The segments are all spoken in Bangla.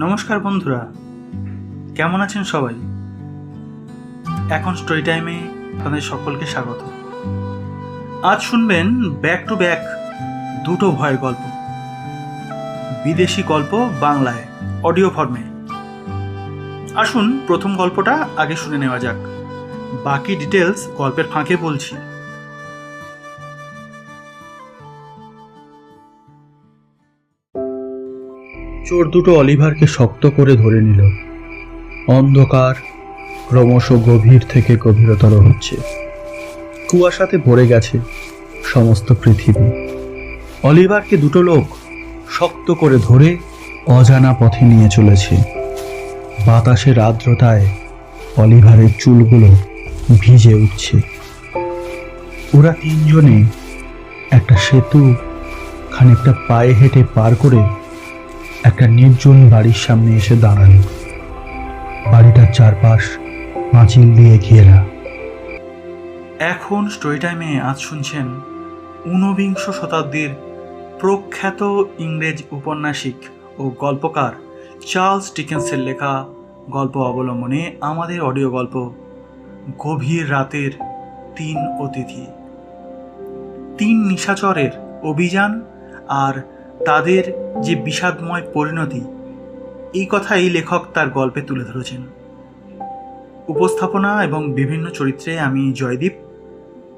নমস্কার বন্ধুরা, কেমন আছেন সবাই? এখন স্টোরি টাইমে আপনাদের সকলকে স্বাগত। আজ শুনবেন ব্যাক টু ব্যাক দুটো ভয়ের গল্প। বিদেশি গল্প বাংলায় অডিও ফর্মে আসুন প্রথম গল্পটা আগে শুনে নেওয়া যাক। বাকি ডিটেলস গল্পের ফাঁকে বলছি। চোর দুটো অলিভারকে শক্ত করে ধরে নিল। অন্ধকার ক্রমশ গভীর থেকে গভীরতর হচ্ছে। কুয়াশাতে ভরে গেছে সমস্ত পৃথিবী। অলিভারকে দুটো লোক শক্ত করে ধরে অজানা পথে নিয়ে চলেছে। বাতাসের আর্দ্রতায় অলিভারের চুলগুলো ভিজে উঠছে। ওরা তিনজনে একটা সেতু খানিকটা পায়ে হেঁটে পার করে একটা নির্জন বাড়ির সামনে এসে দাঁড়াল। বাড়িটার চারপাশ পাঁচিল দিয়ে ঘেরা। এখন স্টোরি টাইমে আজ শুনছেন ঊনবিংশ শতাব্দীর প্রখ্যাত ইংরেজ উপন্যাসিক ও গল্পকার চার্লস ডিকেন্সের লেখা গল্প অবলম্বনে আমাদের অডিও গল্প গভীর রাতের তিন অতিথি। তিন নিশাচরের অভিযান আর তাদের যে বিষাদময় পরিণতি, এই কথাই লেখক তার গল্পে তুলে ধরেছেন। উপস্থাপনা এবং বিভিন্ন চরিত্রে আমি জয়দীপ,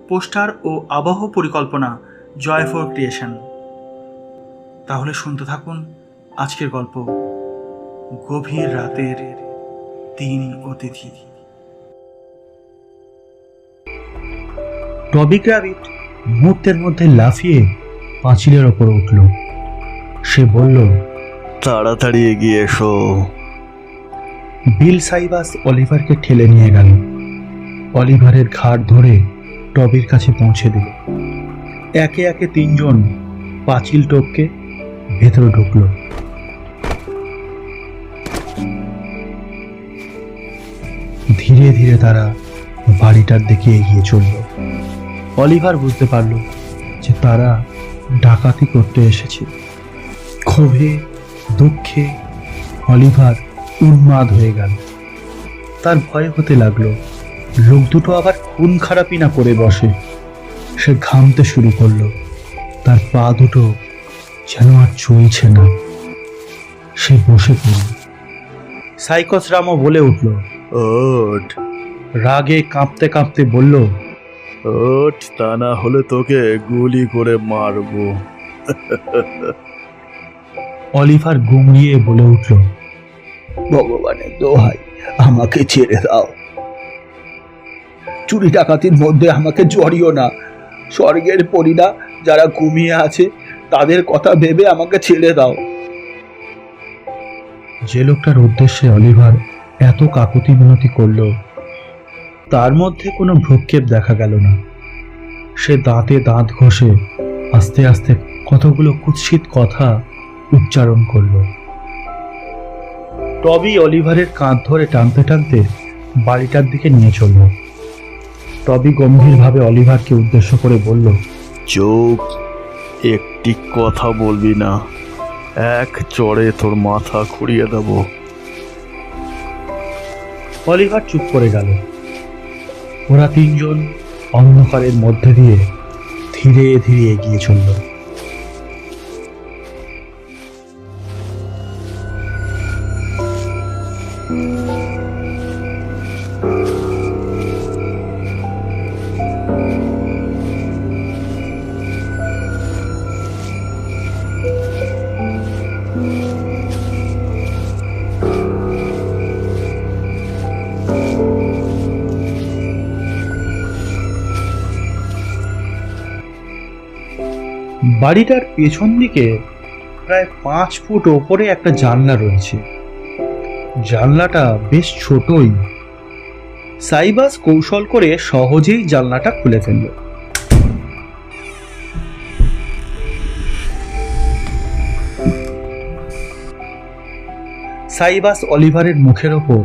পোস্টার ও আবহ পরিকল্পনা জয় ফর ক্রিয়েশন। তাহলে শুনতে থাকুন আজকের গল্প, গভীর রাতের তিন অতিথি। টবি গ্রাভিট মুহূর্তের মধ্যে লাফিয়ে পাঁচিলের ওপর উঠল। সে বলল তাড়াতাড়ি এগিয়ে এসো। বিল সাইবাস অলিভারকে ঠেলে নিয়ে গেল। অলিভারের ঘাট ধরে টবির কাছে পৌঁছে দিল। একে একে তিনজন পাঁচিল টপকে ভেতরে ঢুকলো। ধীরে ধীরে তারা বাড়িটার দিকে এগিয়ে চলল। অলিভার বুঝতে পারল যে তারা ডাকাতি করতে এসেছে। ক্ষোভে দুঃখে অলিভার উন্মাদ হয়ে গেল। তার ভয় হতে লাগল। লোক দুটো আবার খুন খারাপই না করে বসে। সে ঘামতে শুরু করল। তার পা দুটো যেন আর চলছে না। সে বসে পড়ল। সাইকস রামও বলে উঠল ওঠ। রাগে কাঁপতে কাঁপতে বলল ওঠ তা না হলে তোকে গুলি করে মারবো। অলিভার গুমড়িয়ে বলে উঠল ভগবানের দোহাই আমাকে ছেড়ে দাও। চুরি ডাকাতির মধ্যে আমাকে জড়িও না। স্বর্গের পরীরা যারা ঘুমিয়ে আছে তাদের কথা ভেবে আমাকে ছেড়ে দাও। যে লোকটার উদ্দেশ্যে অলিভার এত কাকুতি মিনতি করল তার মধ্যে কোনো ভ্রুক্ষেপ দেখা গেল না। সে দাঁতে দাঁত ঘষে আস্তে আস্তে কতগুলো কুৎসিত কথা উচ্চারণ করল। টবি অলিভারের কাঁধ ধরে টানতে টানতে বাড়িটার দিকে নিয়ে চলল। টবি গম্ভীরভাবে অলিভারকে উদ্দেশ্য করে বলল চুপ একটি কথা বলবি না। এক চড়ে তোর মাথা খুঁড়িয়ে দেব। অলিভার চুপ করে গেল। ওরা তিনজন অন্ধকারের মধ্যে দিয়ে ধীরে ধীরে এগিয়ে চলল। বাড়িটার পেছন দিকে প্রায় পাঁচ ফুট ওপরে একটা জানলা রয়েছে। জানলাটা বেশ ছোটই। সাইবাস কৌশল করে সহজেই জানলাটা খুলে ফেলল। সাইবাস অলিভারের মুখের ওপর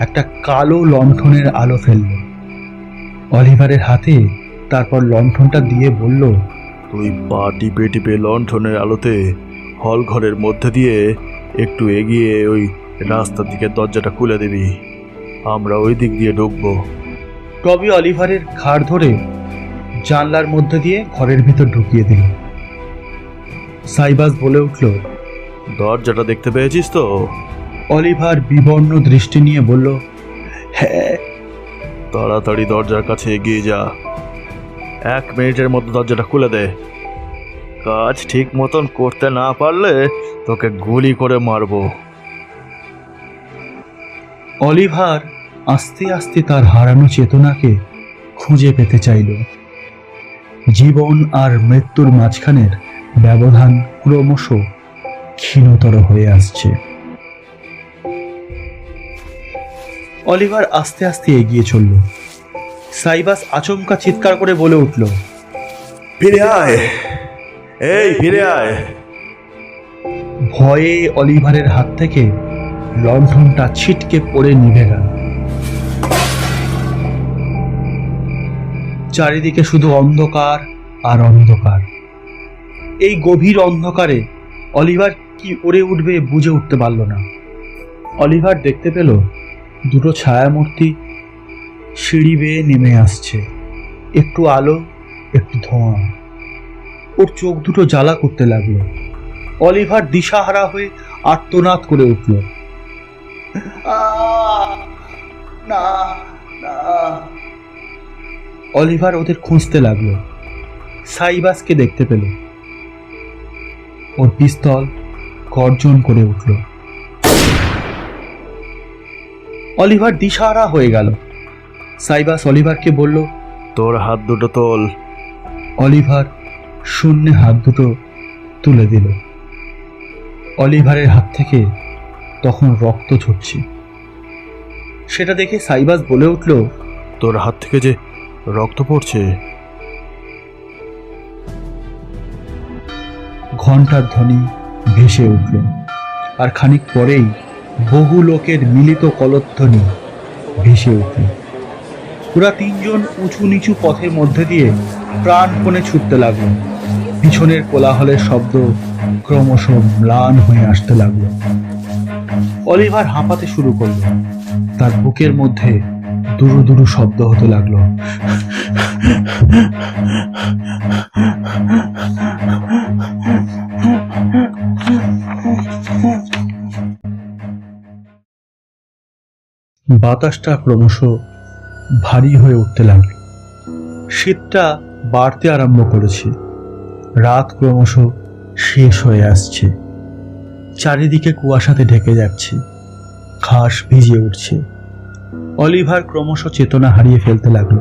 একটা কালো লণ্ঠনের আলো ফেলল। অলিভারের হাতে তারপর লণ্ঠনটা দিয়ে বলল তুই পা টিপে টিপে লণ্ঠনের আলোতে হল ঘরের মধ্যে দিয়ে একটু এগিয়ে ওই রাস্তার দিকে দরজাটা খুলে দিবি। আমরা ওই দিক দিয়ে ঢুকবো। টবি অলিভারের ঘাড় ধরে জানলার মধ্যে দিয়ে ঘরের ভিতর ঢুকিয়ে দিল। সাইবাস বলে উঠল দরজাটা দেখতে পেয়েছিস তো? অলিভার বিবর্ণ দৃষ্টি নিয়ে বলল হ্যাঁ। তাড়াতাড়ি দরজার কাছে এগিয়ে যা। এক মিনিটের মধ্যে দরজাটা খুলে দে। কাজ ঠিক মতন করতে না পারলে তোকে গুলি করে মারবো। অলিভার আস্তে আস্তে তার হারানো চেতনাকে খুঁজে পেতে চাইল। জীবন আর মৃত্যুর মাঝখানের ব্যবধান ক্রমশ ক্ষীণতর হয়ে আসছে। অলিভার আস্তে আস্তে এগিয়ে চলল। সাইবাস আচমকা চিৎকার করে বলে উঠল ফিরে আয়। এই ফিরে আয়। ভয়ে অলিভারের হাত থেকে লণ্ঠনটা ছিটকে পড়ে নিভে গেল। চারিদিকে শুধু অন্ধকার আর অন্ধকার। এই গভীর অন্ধকারে অলিভার কি উড়ে উঠবে বুঝে উঠতে পারল না। অলিভার দেখতে পেল দুটো ছায়ামূর্তি সিঁড়ি বেয়ে নেমে আসছে। একটু আলো, একটু ধোঁয়া। ওর চোখ দুটো জ্বালা করতে লাগল। অলিভার দিশাহারা হয়ে আর্তনাদ করে উঠল। না। অলিভার ওদের খুঁজতে লাগল। সাইবাসকে দেখতে পেল। ওর পিস্তল গর্জন করে উঠল। অলিভার দিশাহারা হয়ে গেল। সাইবাস অলিভারকে বলল তোর হাত দুটো তোল। অলিভার শূন্যে হাত দুটো তুলে দিল। অলিভারের হাত থেকে তখন রক্ত ঝরছে। সেটা দেখে সাইবাস বলে উঠল তোর হাত থেকে যে রক্ত পড়ছে? ঘণ্টার ধ্বনি ভেসে উঠল আর খানিক পরেই বহু লোকের মিলিত কলধ্বনি ভেসে উঠল। ওরা তিনজন উঁচু নিচু পথের মধ্যে দিয়ে প্রাণপণে ছুটতে লাগল। পিছনের কোলাহলের শব্দ ক্রমশ ম্লান হয়ে আসতে লাগল। অলিভার হাঁপাতে শুরু করল। তার বুকের মধ্যে দুরু দুরু শব্দ হতে লাগল। বাতাসটা ক্রমশ ভারী হয়ে উঠতে লাগল। শীতটা বাড়তে আরম্ভ করেছে। রাত ক্রমশ শেষ হয়ে আসছে। চারিদিকে কুয়াশাতে ঢেকে যাচ্ছে। ঘাস ভিজে উঠছে। অলিভার ক্রমশ চেতনা হারিয়ে ফেলতে লাগল।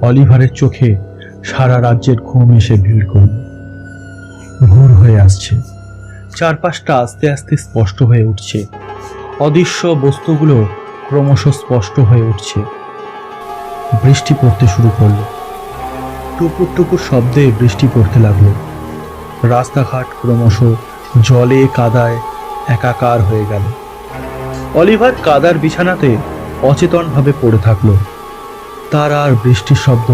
অলিভারের চোখে সারা রাজ্যের ঘুম এসে ভিড় করল। ভোর হয়ে আসছে। চারপাশটা আস্তে আস্তে স্পষ্ট হয়ে উঠছে। অদৃশ্য বস্তুগুলো ক্রমশ স্পষ্ট হয়ে উঠছে। বৃষ্টি পড়তে শুরু করল। টুকুর টুকুর শব্দে বৃষ্টি পড়তে লাগল। রাস্তাঘাট ক্রমশ জলে কাদায় একাকার হয়ে গেল। অলিভার কাদার বিছানাতে অচেতনভাবে পড়ে থাকল। তার আর বৃষ্টির শব্দ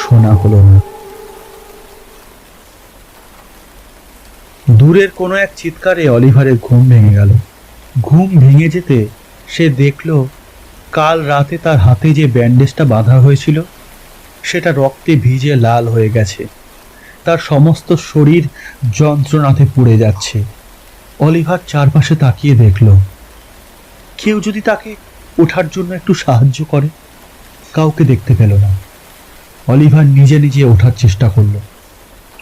শোনা হলো না। দূরের কোনো এক চিৎকারে অলিভারের ঘুম ভেঙে গেল। ঘুম ভেঙে যেতে সে দেখল কাল রাতে তার হাতে যে ব্যান্ডেজটা বাঁধা হয়েছিল, সেটা রক্তে ভিজে লাল হয়ে গেছে। তার সমস্ত শরীর যন্ত্রণাতে পুড়ে যাচ্ছে। অলিভার চারপাশে তাকিয়ে দেখল, কেউ যদি তাকে ওঠার জন্য একটু সাহায্য করে, কাউকে দেখতে পেল না। অলিভার নিজে নিজে ওঠার চেষ্টা করল,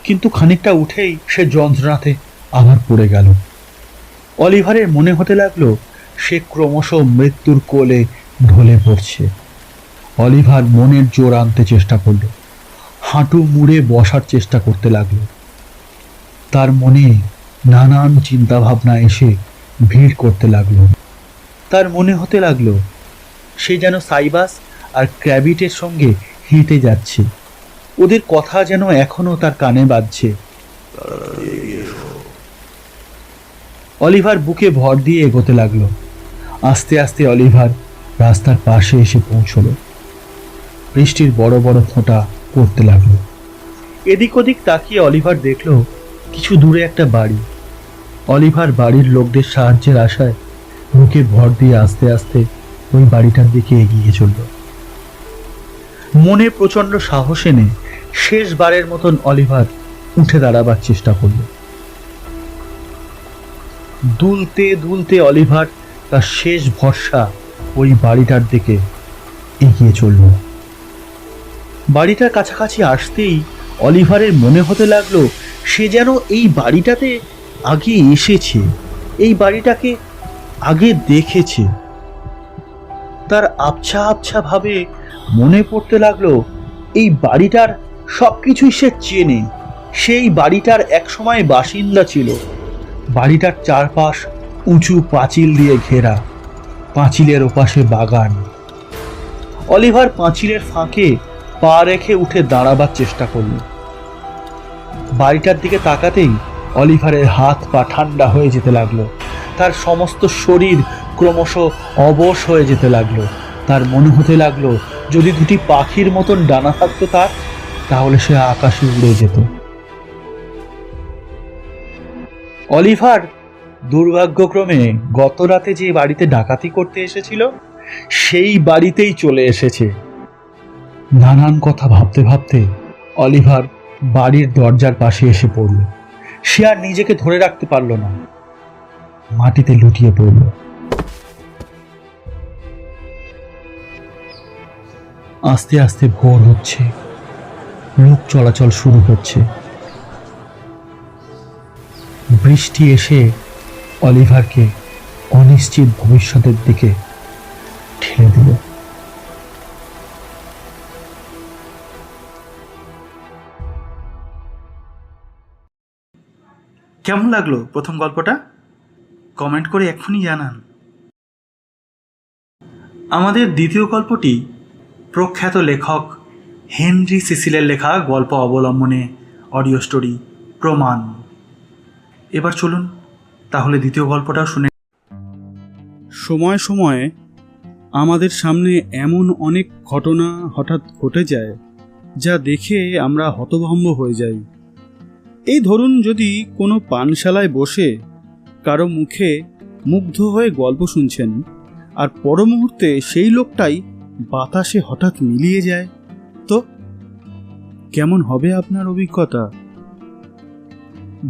কিন্তু খানিকটা উঠেই সে যন্ত্রণাতে আবার পড়ে গেল। অলিভারের মনে হতে লাগল, সে ক্রমশ মৃত্যুর কোলে ঢলে পড়ছে। অলিভার মনের জোর আনতে চেষ্টা করল। হাঁটু মুড়ে বসার চেষ্টা করতে লাগল। তার মনে নানান চিন্তাভাবনা এসে ভিড় করতে লাগল। তার মনে হতে লাগল, সে যেন সাইবাস আর ক্র্যাবিটের সঙ্গে হেঁটে যাচ্ছে। ওদের কথা যেন এখনও তার কানে বাজছে। অলিভার বুকে ভর দিয়ে এগোতে লাগল। আস্তে আস্তে অলিভার রাস্তার পাশে এসে পৌঁছলো। বৃষ্টির বড় বড় ফোঁটা পড়তে লাগল। এদিক ওদিক তাকিয়ে অলিভার দেখল কিছু দূরে একটা বাড়ি। অলিভার বাড়ির লোকদের সাহায্যের আশায় বুকে ভর দিয়ে আস্তে আস্তে ওই বাড়িটার দিকে এগিয়ে চলল। মনে প্রচণ্ড সাহস এনে শেষবারের মতন অলিভার উঠে দাঁড়াবার চেষ্টা করল। দুলতে দুলতে অলিভার তার শেষ ভরসা ওই বাড়িটার দিকে এগিয়ে চলল। বাড়িটার কাছাকাছি আসতেই অলিভারের মনে হতে লাগল সে যেন এই বাড়িটাতে আগে এসেছে, এই বাড়িটাকে আগে দেখেছে। তার আবছা আবছা ভাবে মনে পড়তে লাগল, এই বাড়িটার সব কিছুই সে চেনে। সেই বাড়িটার একসময় বাসিন্দা ছিল। বাড়িটার চারপাশ উঁচু পাঁচিল দিয়ে ঘেরা। পাঁচিলের ওপাশে বাগান। অলিভার পাঁচিলের ফাঁকে পা রেখে উঠে দাঁড়াবার চেষ্টা করল। বাড়িটার দিকে তাকাতেই অলিভারের হাত পা ঠান্ডা হয়ে যেতে লাগল। তার সমস্ত শরীর ক্রমশ অবশ হয়ে যেতে লাগল। তার মনে হতে লাগল, যদি দুটি পাখির মতন ডানা থাকতো তার, তাহলে সে আকাশে উড়ে যেত। অলিভার দুর্ভাগ্যক্রমে গত রাতে যে বাড়িতে ডাকাতি করতে এসেছিল, সেই বাড়িতেই চলে এসেছে। নানান কথা ভাবতে ভাবতে অলিভার বাড়ির দরজার পাশে এসে পড়ল। সে আর নিজেকে ধরে রাখতে পারল না। মাটিতে লুটিয়ে পড়ল। আস্তে আস্তে ভোর হচ্ছে। লোক চলাচল শুরু হচ্ছে। বৃষ্টি এসে অলিভারকে অনিশ্চিত ভবিষ্যতের দিকে ঠেলে দিল। কেমন লাগল প্রথম গল্পটা? কমেন্ট করে এক্ষুনি জানান। আমাদের দ্বিতীয় গল্পটি প্রখ্যাত লেখক হেনরি সিসিলের লেখা গল্প অবলম্বনে অডিও স্টোরি প্রমাণ। এবার চলুন তাহলে দ্বিতীয় গল্পটাও শুনে সময় সময়ে আমাদের সামনে এমন অনেক ঘটনা হঠাৎ ঘটে যায়, যা দেখে আমরা হতভম্ব হয়ে যাই। এই ধরুন যদি কোনো পানশালায় বসে কারও মুখে মুগ্ধ হয়ে গল্প শুনছেন, আর পর মুহূর্তে সেই লোকটাই বাতাসে হঠাৎ মিলিয়ে যায়, তো কেমন হবে আপনার অভিজ্ঞতা?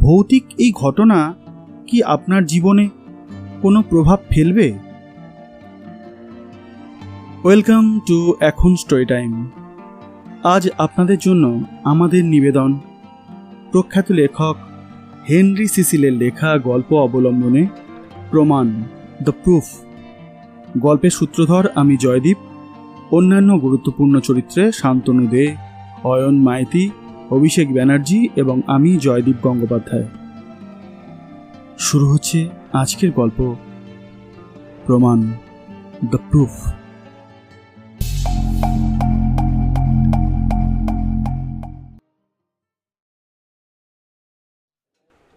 ভৌতিক এই ঘটনা কি আপনার জীবনে কোনো প্রভাব ফেলবে? ওয়েলকাম টু এখন স্টোরি টাইম। আজ আপনাদের জন্য আমাদের নিবেদন, প্রখ্যাত লেখক হেনরি সিসিলের লেখা গল্প অবলম্বনে প্রমাণ, দ্য প্রুফ। গল্পের সূত্রধর আমি জয়দীপ। অন্যান্য গুরুত্বপূর্ণ চরিত্রে শান্তনু দে, অয়ন মাইতি, অভিষেক ব্যানার্জি এবং আমি জয়দীপ গঙ্গোপাধ্যায়। শুরু হচ্ছে আজকের গল্প। প্রমাণ, দ্য প্রুফ।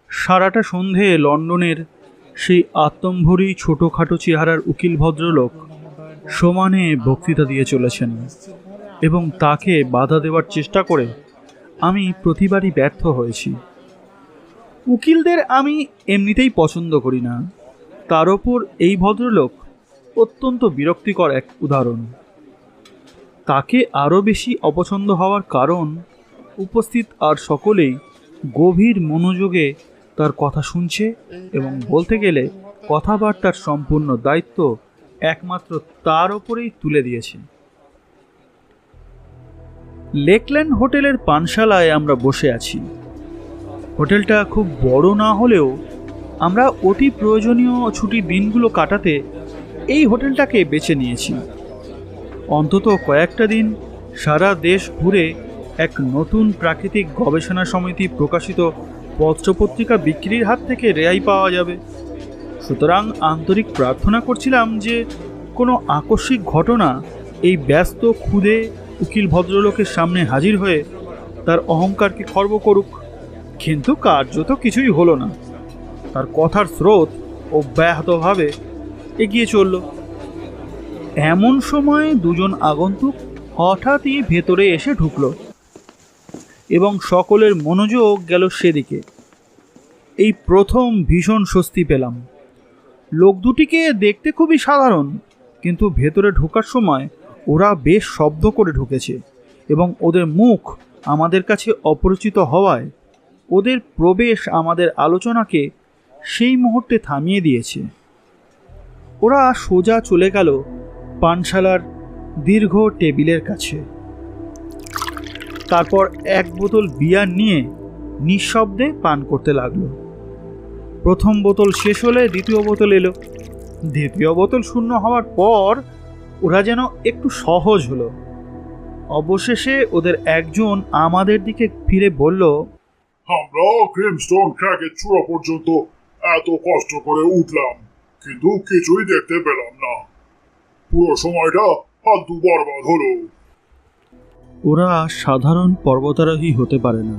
সারাটা সন্ধে লন্ডনের সেই আত্মম্ভরী ছোটোখাটো চেহারার উকিল ভদ্রলোক সমানে বক্তৃতা দিয়ে চলেছেন এবং তাকে বাধা দেওয়ার চেষ্টা করে আমি প্রতিবারই ব্যর্থ হয়েছি। উকিলদের আমি এমনিতেই পছন্দ করি না। তার ওপর এই ভদ্রলোক অত্যন্ত বিরক্তিকর এক উদাহরণ। তাকে আরও বেশি অপছন্দ হওয়ার কারণ উপস্থিত আর সকলেই গভীর মনোযোগে তার কথা শুনছে এবং বলতে গেলে কথাবার্তার সম্পূর্ণ দায়িত্ব একমাত্র তার ওপরেই তুলে দিয়েছে। লেকল্যান্ড হোটেলের পানশালায় আমরা বসে আছি। হোটেলটা খুব বড় না হলেও আমরা অতি প্রয়োজনীয় ছুটির দিনগুলো কাটাতে এই হোটেলটাকে বেছে নিয়েছি। অন্তত কয়েকটা দিন সারা দেশ ঘুরে এক নতুন প্রাকৃতিক গবেষণা সমিতি প্রকাশিত পত্রপত্রিকা বিক্রির হাত থেকে রেহাই পাওয়া যাবে। সুতরাং আন্তরিক প্রার্থনা করছিলাম যে কোনো আকস্মিক ঘটনা এই ব্যস্ত, ক্ষুদে উকিল ভদ্রলোকের সামনে হাজির হয়ে তার অহংকারকে খর্ব করুক। কিন্তু কার্যত কিছুই হলো না। তার কথার স্রোত অব্যাহতভাবে এগিয়ে চলল। এমন সময় দুজন আগন্তুক হঠাৎই ভেতরে এসে ঢুকলো এবং সকলের মনোযোগ গেল সেদিকে। এই প্রথম ভীষণ স্বস্তি পেলাম। লোক দুটিকে দেখতে খুবই সাধারণ, কিন্তু ভেতরে ঢোকার সময় ওরা বেশ শব্দ করে ঢুকেছে এবং ওদের মুখ আমাদের কাছে অপরিচিত হওয়ায় ওদের প্রবেশ আমাদের আলোচনাকে সেই মুহূর্তে থামিয়ে দিয়েছে। ওরা সোজা চলে গেল পানশালার দীর্ঘ টেবিলের কাছে। তারপর এক বোতল বিয়ার নিয়ে নিঃশব্দে পান করতে লাগল। প্রথম বোতল শেষ হলে দ্বিতীয় বোতল এলো। দ্বিতীয় বোতল শূন্য হওয়ার পর ওরা যেন একটু সহজ হলো। অবশেষে ওদের একজন আমাদের দিকে ফিরে বলল আমরা ক্রিমস্টোন ক্র্যাকের চূড়া পর্যন্ত এত কষ্ট করে উঠলাম, কিন্তু কিছুই দেখতে পেলাম না। পুরো সময়টা ফালতু বরবাদ হলো। ওরা সাধারণ পর্বতারোহী হতে পারে না,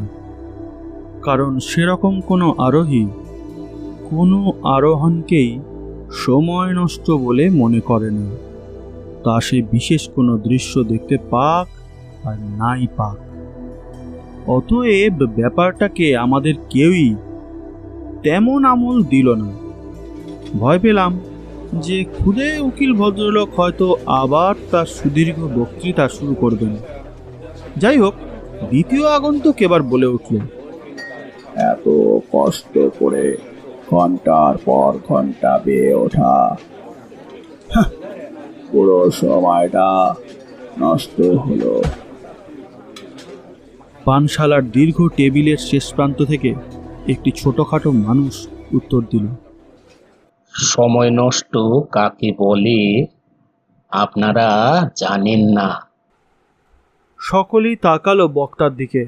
কারণ সেরকম কোনো আরোহী, কোনো আরোহণকেই সময় নষ্ট বলে মনে করে না। তা সে বিশেষ কোনো দৃশ্য দেখতে পাক আর নাই পাক। অতএব ব্যাপারটাকে আমাদের কেউই তেমন আমল দিল না। ভয় পেলাম যে খুদে উকিল ভদ্রলোক হয়তো আবার তার সুদীর্ঘ বক্তৃতা শুরু করবেন। যাই হোক, দ্বিতীয় আগন্তুক এবার বলে উঠল এত কষ্ট করে ঘণ্টার পর ঘণ্টা বেয়ে ওঠা। পুরো সময়টা নষ্ট হলো। পানশালার দীর্ঘ টেবিলের শেষ প্রান্ত থেকে একটি ছোটখাটো মানুষ উত্তর দিল। সময় নষ্ট কাকে বলে? আপনারা জানেন না। সকলেই তাকালো বক্তার দিকে।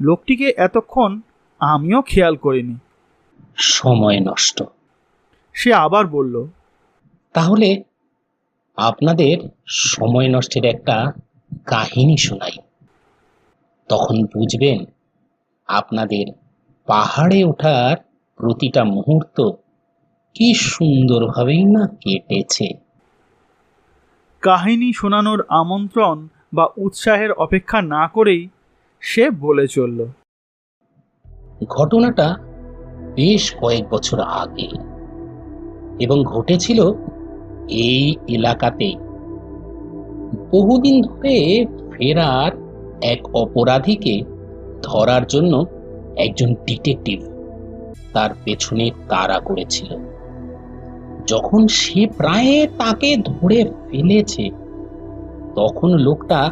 লোকটিকে এতক্ষণ আমিও খেয়াল করিনি। সময় নষ্ট। সে আবার বলল তাহলে আপনাদের সময় নষ্টের একটা কাহিনী শোনাই। তখন বুঝবেন আপনাদের পাহাড়ে ওঠার প্রতিটা মুহূর্ত কি সুন্দরভাবেই না কেটেছে। কাহিনী শোনানোর আমন্ত্রণ বা উৎসাহের অপেক্ষা না করেই সে বলে চলল। ঘটনাটা বেশ কয়েক বছর আগে এবং ঘটেছিল এই এলাকাতেই বহুদিন ধরে ফেরার এক অপরাধীকে ধরার জন্য একজন ডিটেকটিভ তার পেছনে তাড়া করেছিল। যখন সে প্রায় তাকে ধরে ফেলেছে, তখন লোকটা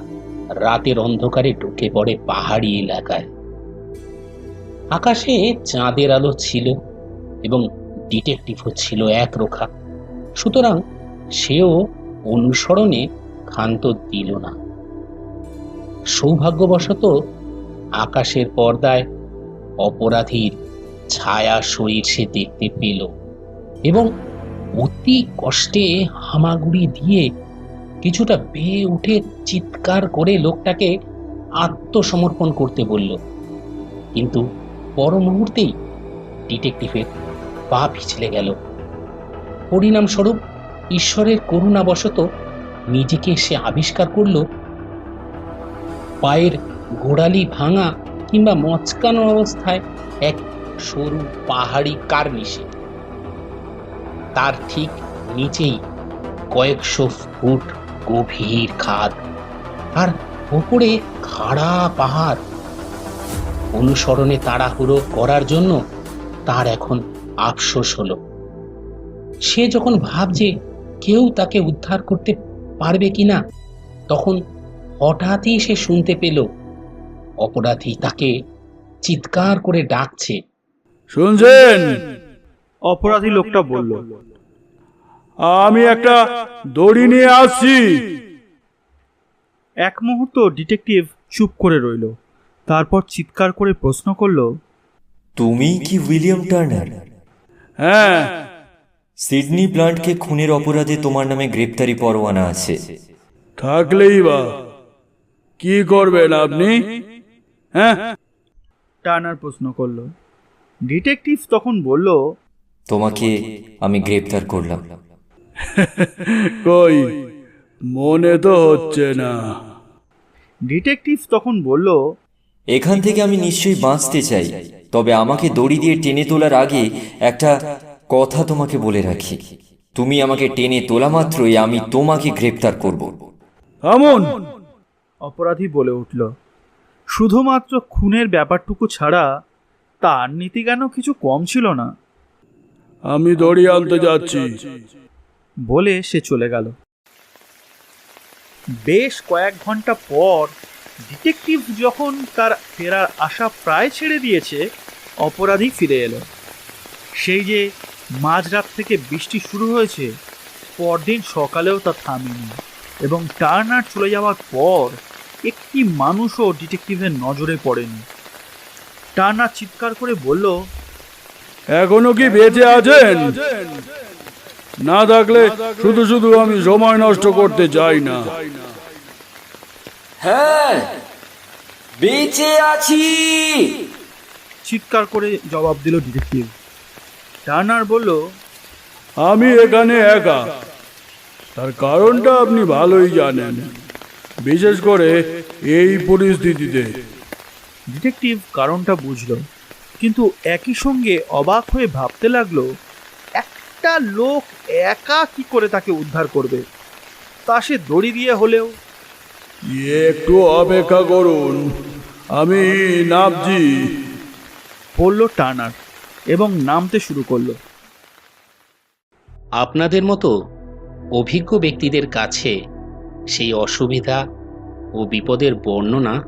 রাতের অন্ধকারে ঢুকে পড়ে পাহাড়ি এলাকায়। আকাশে চাঁদের আলো ছিল এবং ডিটেকটিভও ছিল একরোখা। সুতরাং সেও অনুসরণে ক্ষান্ত দিল না। সৌভাগ্যবশত আকাশের পর্দায় অপরাধীর ছায়া শরীর সে দেখতে পেল এবং অতি কষ্টে হামাগুড়ি দিয়ে কিছুটা বেয়ে উঠে চিৎকার করে লোকটাকে আত্মসমর্পণ করতে বলল। কিন্তু পর মুহূর্তেই ডিটেকটিভের পা পিছলে গেল। পরিণামস্বরূপ ঈশ্বরের করুণাবশত নিজেকে সে আবিষ্কার করল পায়ের গোড়ালি ভাঙা কিংবা মচকানো অবস্থায় এক সরু পাহাড়ি কার কার্নিশে। তার ঠিক নিচেই কয়েকশো ফুট গভীর খাদ আর ওপরে খাড়া পাহাড়। অনুসরণে তাড়াহুড়ো করার জন্য তার এখন আফসোস হলো। সে যখন ভাবছে কেউ তাকে উদ্ধার করতে পারবে কিনা, তখন হঠাৎই সে শুনতে পেল। অপরাধী তাকে চিৎকার করে ডাকছে। শুনছেন? অপরাধী লোকটা বলল আমি একটা দড়ি নিয়ে আসছি। এক মুহূর্ত ডিটেকটিভ চুপ করে রইল তারপর চিৎকার করে প্রশ্ন করল তুমি কি উইলিয়াম টার্নার? হ্যাঁ। সিডনি প্লান্টকে খুনের অপরাধে তোমার নামে গ্রেপ্তারি পরোয়ানা আছে। থাকলেই বা। কি করবেন আপনি? হ্যাঁ? টার্নার প্রশ্ন করল। ডিটেকটিভ তখন বলল তোমাকে আমি গ্রেপ্তার করলাম। কই? মনে তো হচ্ছে না। ডিটেকটিভ তখন বলল এখান থেকে আমি নিশ্চয়ই বাঁচতে চাই। তবে আমাকে দড়ি দিয়ে টেনে তোলার আগে একটা কথা তোমাকে বলে রাখি। তুমি আমাকে টেনে তোলা মাত্রই আমি তোমাকে গ্রেপ্তার করব। আমন! অপরাধী বলে উঠল। শুধুমাত্র খুনের ব্যাপারটুকু ছাড়া তার নীতিজ্ঞানও কিছু কম ছিল না? আমি দড়ি আনতে যাচ্ছি। বলে সে চলে গেল। বেশ কয়েক ঘণ্টা পর ডিটেকটিভ যখন তার ফেরার আশা প্রায় ছেড়ে দিয়েছে অপরাধী ফিরে এলো। সেই যে মাঝরাত থেকে বৃষ্টি শুরু হয়েছে পরদিন সকালেও তা থামেনি এবং টার্নার চলে যাওয়ার পর একটি মানুষও ডিটেকটিভের নজরে পড়েনি। টানা চিৎকার করে বলল এখনও কি বেঁচে আছেন? না থাকলে শুধু শুধু আমি সময় নষ্ট করতে চাই না। হ্যাঁ বেঁচে আছি। চিৎকার করে জবাব দিল ডিটেকটিভ। টার্নার বলল আমি এখানে একা। তার কারণটা আপনি ভালোই জানেন। বিশেষ করে এই পরিস্থিতিতে ডিটেকটিভ কারণটা বুঝলো কিন্তু একই সঙ্গে অবাক হয়ে ভাবতে লাগল একটা লোক একা কি করে তাকে উদ্ধার করবে? তা সে দড়ি দিয়ে হলেও। একটু অপেক্ষা করুন আমি নামছি। পড়ল টার্নার এবং নামতে শুরু করল। আপনাদের মতো অভিজ্ঞ ব্যক্তিদের কাছে সেই অসুবিধা ও বিপদের বর্ণনা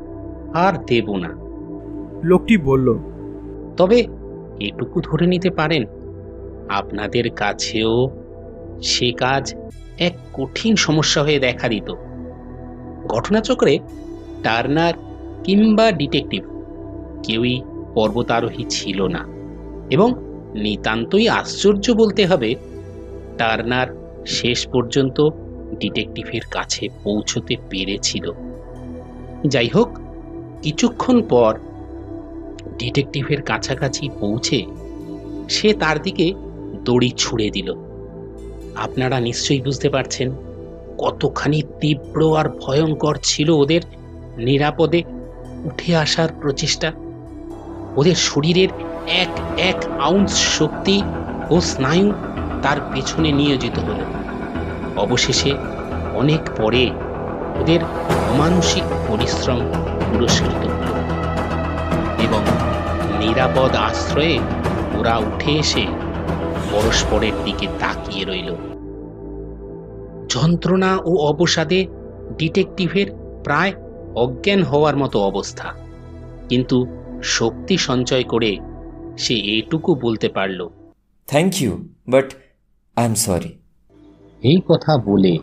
আর দেব না। লোকটি বলল তবে এটুকু ধরে নিতে পারেন আপনাদের কাছেও সে কাজ এক কঠিন সমস্যা হয়ে দেখা দিত ঘটনাচক্রে টার্নার কিংবা ডিটেকটিভ কেউই পর্বতারোহী ছিল না এবং নিতান্তই আশ্চর্য বলতে হবে টার্নার শেষ পর্যন্ত ডিটেকটিভের কাছে পৌঁছতে পেরেছিল। যাই হোক কিছুক্ষণ পর ডিটেকটিভের কাছাকাছি পৌঁছে সে তার দিকে দড়ি ছুড়ে দিল। আপনারা নিশ্চয়ই বুঝতে পারছেন, কতখানি তীব্র আর ভয়ঙ্কর ছিল ওদের নিরাপদে উঠে আসার প্রচেষ্টা। ওদের শরীরের এক এক আউন্স শক্তি ও স্নায়ু তার পেছনে নিয়োজিত হলো। অবশেষে অনেক পরে ওদের অমানসিক পরিশ্রম পুরস্কৃত হলো। এবং নিরাপদ আশ্রয়ে ওরা উঠে এসে পরস্পরের দিকে তাকিয়ে রইল। যন্ত্রণা ও অবসাদে ডিটেকটিভের প্রায় অজ্ঞান হওয়ার মতো অবস্থা। কিন্তু শক্তি সঞ্চয় করে সে এটুকু বলতে পারল। Thank you but I am sorry এই কথা বলে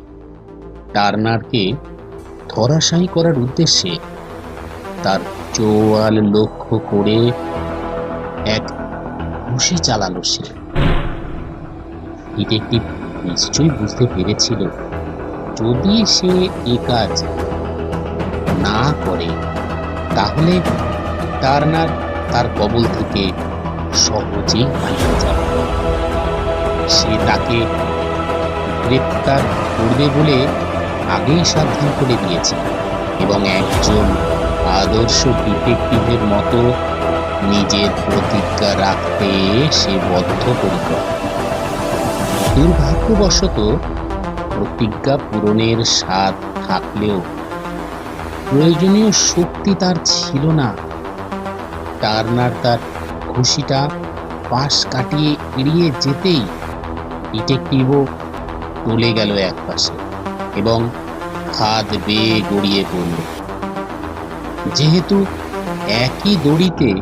টার্নারকে ধরাশায়ী করার উদ্দেশ্যে তার চোয়াল লক্ষ্য করে এক ঘুষি চালালো সে। ডিটেকটিভ নিশ্চয়ই বুঝতে পেরেছিল। যদি সে এ কাজ না করে, তাহলে টার্নার তার কবল থেকে সহজেই পালিয়ে যাবে সে তাকে গ্রেপ্তার করবে বলে আগেই সাবধান করে দিয়েছে এবং একজন আদর্শ ডিটেকটিভের মতো নিজের প্রতিজ্ঞা রাখতে সে বদ্ধপরিকর। দুর্ভাগ্যবশত প্রতিজ্ঞা পূরণের স্বাদ থাকলেও প্রয়োজনীয় শক্তি তার ছিল না। টার্নার তার খুশিটা পাশ কাটিয়ে এড়িয়ে যেতেই ডিটেকটিভও টলে গেল এক পাশে এবং খাদ বেয়ে গড়িয়ে পড়ল। যেহেতু একই দড়িতে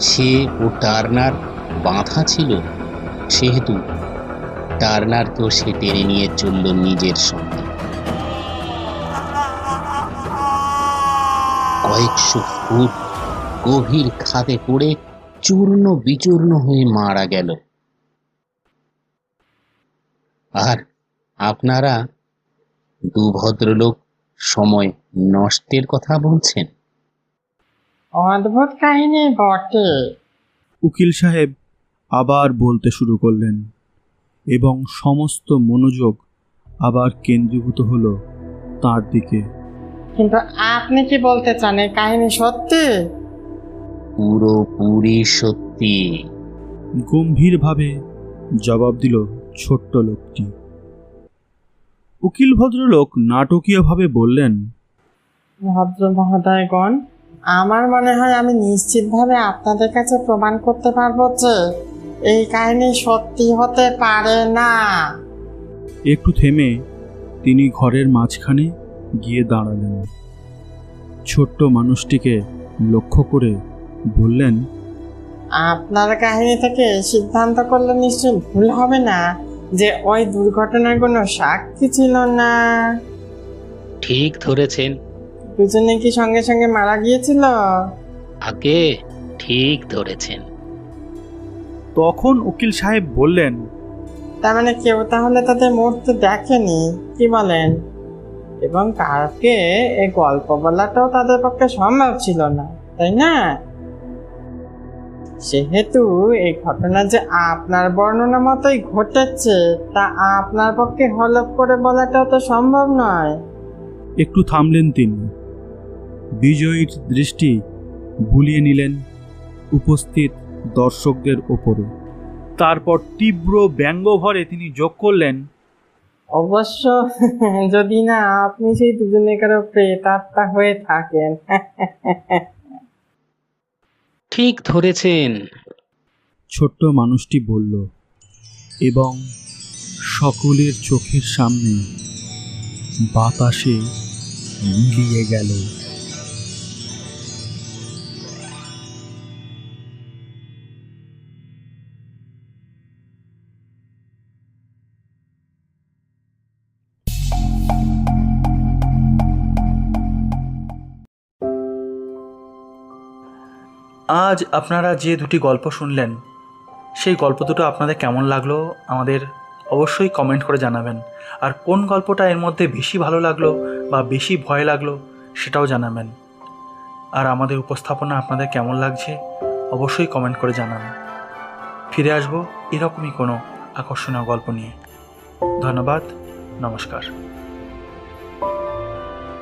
সে ও টার্নার বাঁধা ছিল, সেহেতু টার্নারকেও সে টেনে নিয়ে চলল নিজের সঙ্গে। কয়েকশো ফুট গভীর খাদে পড়ে চূর্ণ বিচূর্ণ হয়ে মারা গেল। আর আপনারা দু ভদ্রলোক সময় নষ্টের কথা বলছেন? অদ্ভুত কাহিনী বটে। উকিল সাহেব আবার বলতে শুরু করলেন এবং সমস্ত মনোযোগ আবার কেন্দ্রীভূত হলো তার দিকে। কিন্তু আপনি কি বলতে চান এই কাহিনী সত্যি? পুরোপুরি সত্যি। গম্ভীরভাবে জবাব দিল ছোট্ট লোকটি। উকিল ভদ্রলোক নাটকীয়ভাবে বললেন ভদ্র মহোদয়গণ আমার মনে হয় আমি নিশ্চিতভাবে আপনাদের কাছে প্রমাণ করতে পারব যে এই কাহিনী সত্যি হতে পারে না। একটু থেমে তিনি ঘরের মাঝখানে গিয়ে দাঁড়ালেন। ছোট্ট মানুষটিকে লক্ষ্য করে বললেন আপনার কাহিনী থেকে সিদ্ধান্ত করলে নিশ্চয়ই ভুল হবে না। যে ওই দুর্ঘটনার কোনো সাক্ষী ছিল না। ঠিক ধরেছেন। দুজনে কি সঙ্গে সঙ্গে মারা গিয়েছিল? আগে ঠিক ধরেছেন। তখন উকিল সাহেব বললেন তার মানে কেউ তাহলে তাদের মরতে দেখেনি কি বলেন? এবং কারকে এই গল্প বলাটাও তাদের পক্ষে সম্ভব ছিল না তাই না? সেহেতু এই ঘটনা যে আপনার বর্ণনা মতোই ঘটেছে তা আপনার পক্ষে হলফ করে বলাটাও তো সম্ভব নয়। একটু থামলেন তিনি। বিজয়ীর দৃষ্টি বুলিয়ে নিলেন উপস্থিত দর্শকদের ওপরে। তারপর তীব্র ব্যঙ্গভরে তিনি যোগ করলেন অবশ্য যদি না আপনি সেই দুজনে কারও প্রেতাত্মা হয়ে থাকেন। ঠিক ধরেছেন। ছোট্ট মানুষটি বলল এবং সকলের চোখের সামনে বাতাসে মিলিয়ে গেল। আজ আপনারা যে দুটি গল্প শুনলেন, সেই গল্প দুটো আপনাদের কেমন লাগল আমাদের অবশ্যই কমেন্ট করে জানাবেন। আর কোন গল্পটা এর মধ্যে বেশি ভালো লাগল বা বেশি ভয় লাগল সেটাও জানাবেন। আর আমাদের উপস্থাপনা আপনাদের কেমন লাগছে অবশ্যই কমেন্ট করে জানান ফিরে আসব এরকমই কোনো আকর্ষণীয় গল্প নিয়ে। ধন্যবাদ, নমস্কার।